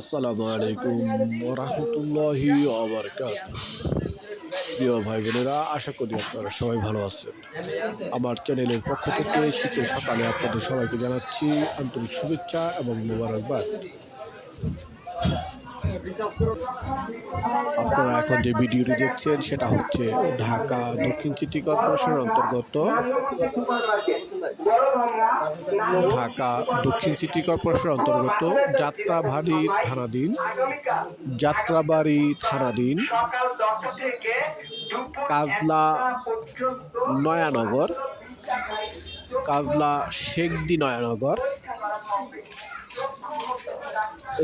আসসালামু আলাইকুম রহমতুল্লাহি প্রিয় ভাই বোনেরা আশা করি আপনারা সবাই ভালো আছেন। আমার চ্যানেলের পক্ষ থেকে শীতের সকালে আপনাদের সবাইকে জানাচ্ছি আন্তরিক শুভেচ্ছা এবং মোবারকবাদ। আপনারা এখন যে ভিডিওটি দেখছেন, সেটা হচ্ছে ঢাকা দক্ষিণ সিটি কর্পোরেশনের অন্তর্গত ঢাকা দক্ষিণ সিটি কর্পোরেশনের অন্তর্গত যাত্রাবাড়ি থানাধীন যাত্রাবাড়ি থানাধীন কাজলা নয়ানগর, কাজলা শেখদি নয়ানগর।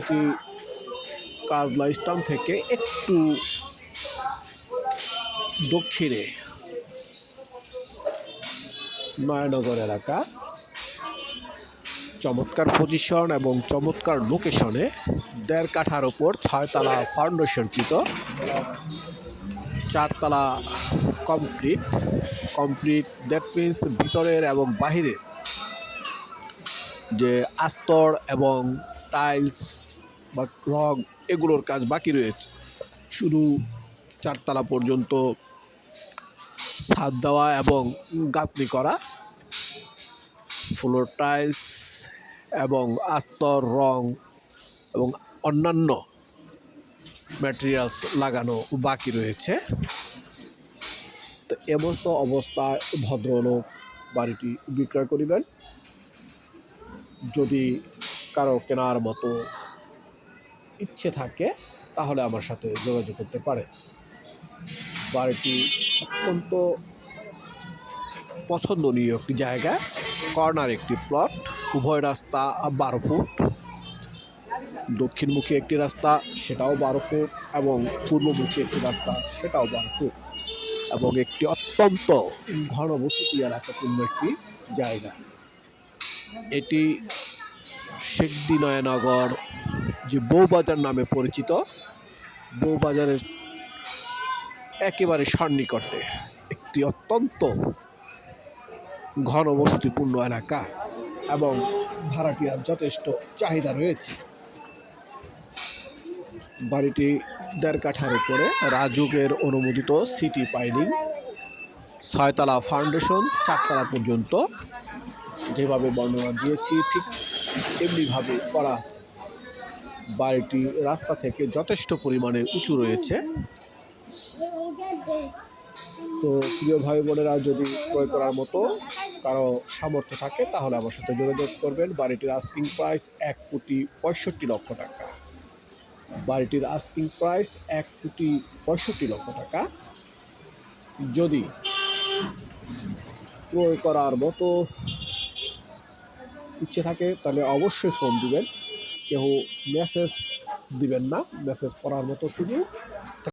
এটি কাজলা স্টাম থেকে একটু দক্ষিণে নয়ানগর এলাকা। চমৎকার পজিশন এবং চমৎকার লোকেশনে দেড় কাঠার ওপর ছয়তলা ফাউন্ডেশনকৃত চারতলা কমপ্লিট কমপ্লিট দ্যাট মিনস ভিতরের এবং বাহিরের যে আস্তর এবং টাইলস বা রং এগুলোর কাজ বাকি রয়েছে। শুধু চারতলা পর্যন্ত ছাদ দেওয়া এবং গাঁথনি করা ফ্লোর টাইলস এবং আস্তর, রং এবং অন্যান্য ম্যাটেরিয়ালস লাগানো বাকি রয়েছে। তো এমস্ত অবস্থায় ভদ্রলোক বাড়িটি বিক্রয় করিবেন। যদি কারও কেনার মতো ইচ্ছে থাকে, তাহলে আমার সাথে যোগাযোগ করতে পারে বাড়িটি অত্যন্ত পছন্দনীয় একটি জায়গা। কর্নার একটি প্লট, উভয় রাস্তা বারো ফুট। দক্ষিণমুখী একটি রাস্তা, সেটাও বারো ফুট, এবং পূর্বমুখী একটি রাস্তা, সেটাও বারো ফুট। এবং একটি অত্যন্ত ঘনবসতি এলাকাপূর্ণ একটি জায়গা। এটি শেখদি নয়নগর যে বউবাজার নামে পরিচিত, বউবাজারের একেবারে সন্নিকটে একটি অত্যন্ত ঘনবসতিপূর্ণ এলাকা এবং ভাড়াটিয়ার যথেষ্ট চাহিদা রয়েছে। বাড়িটি দেড় কাঠার উপরে রাজুকের অনুমোদিত সিটি পাইলিং, ছয়তলা ফাউন্ডেশন, চারতলা পর্যন্ত যেভাবে বর্ণনা দিয়েছি ঠিক তেমনিভাবে করা আছে। বাড়িটি রাস্তা থেকে যথেষ্ট পরিমাণে উঁচু রয়েছে। তো প্রিয় ভাই বোনেরা, যদি ক্রয় করার মতো কারও সামর্থ্য থাকে, তাহলে আমার সাথে যোগাযোগ করবেন। বাড়িটির আস্কিং প্রাইস এক কোটি পঁয়ষট্টি লক্ষ টাকা। বাড়িটির আস্কিং প্রাইস এক কোটি পঁয়ষট্টি লক্ষ টাকা। যদি ক্রয় করার মতো ইচ্ছে থাকে, তাহলে অবশ্যই ফোন দিবেন। কেউ মেসেজ দিবেন না মেসেজ করার মতো শুধু